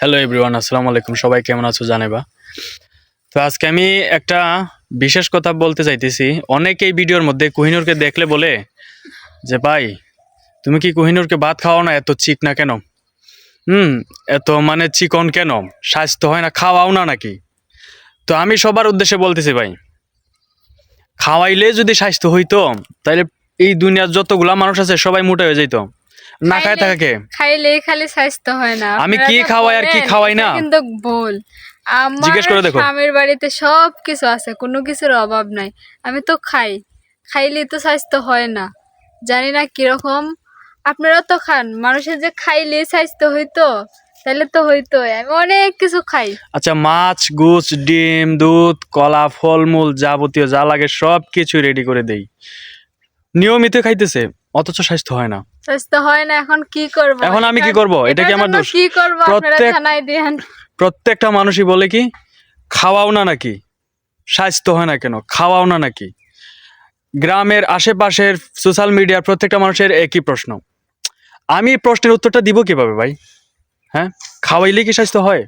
Hello everyone আসসালামু আলাইকুম সবাই কেমন আছো জানেবা? তো আজকে আমি একটা বিশেষ কথা বলতে চাইতেছি। অনেকে এই ভিডিওর মধ্যে কোহিনুরকে দেখলে বলে যে, ভাই, তুমি কি কোহিনুরকে ভাত খাওয়াও না? এত চিক না কেন? হুম, এত মানে চিকন কেন? স্বাস্থ্য হয় না, খাওয়াও না নাকি? তো আমি সবার উদ্দেশ্যে বলতেছি, ভাই, খাওয়াইলে যদি স্বাস্থ্য হইতো তাহলে এই দুনিয়ার যতগুলা মানুষ আছে, সবাই মোটা হয়ে যেত না খায় থাকাকে খাইলে খালি স্বাস্থ্য হয় না। আমি কি খাওয়াই আর কি খাওয়াই না? কিন্তু আমার জিজ্ঞেস করে দেখো। স্বামীর বাড়িতে সব কিছু আছে কোনো কিছুর অভাব নাই। আমি তো খাই। খাইলে তো স্বাস্থ্য হয় না। জানি না কীরকম। আপনারা তো খান। মানুষের যে খাইলে স্বাস্থ্য হইতো তাহলে তো হইতো আমি অনেক কিছু খাই। আচ্ছা মাছ গুছ ডিম দুধ কলা ফলমূল যাবতীয় যা লাগে সব কিছু রেডি করে দেই। নিয়মিত খাইতেছে। অথচ স্বাস্থ্য হয় না। স্বাস্থ্য হয় না এখন কি করব? এখন আমি কি করব? এটা কি আমার দোষ? কি করব আপনারা দেন প্রত্যেকটা মানুষই বলে কি খাওয়াও না নাকি? স্বাস্থ্য হয় না কেন? খাওয়াও না নাকি? গ্রামের আশেপাশের সোশ্যাল মিডিয়ার প্রত্যেকটা মানুষের একই প্রশ্ন। আমি প্রশ্নের উত্তরটা দিব কীভাবে ভাই? হ্যাঁ? খাওয়াইলে কি স্বাস্থ্য হয়?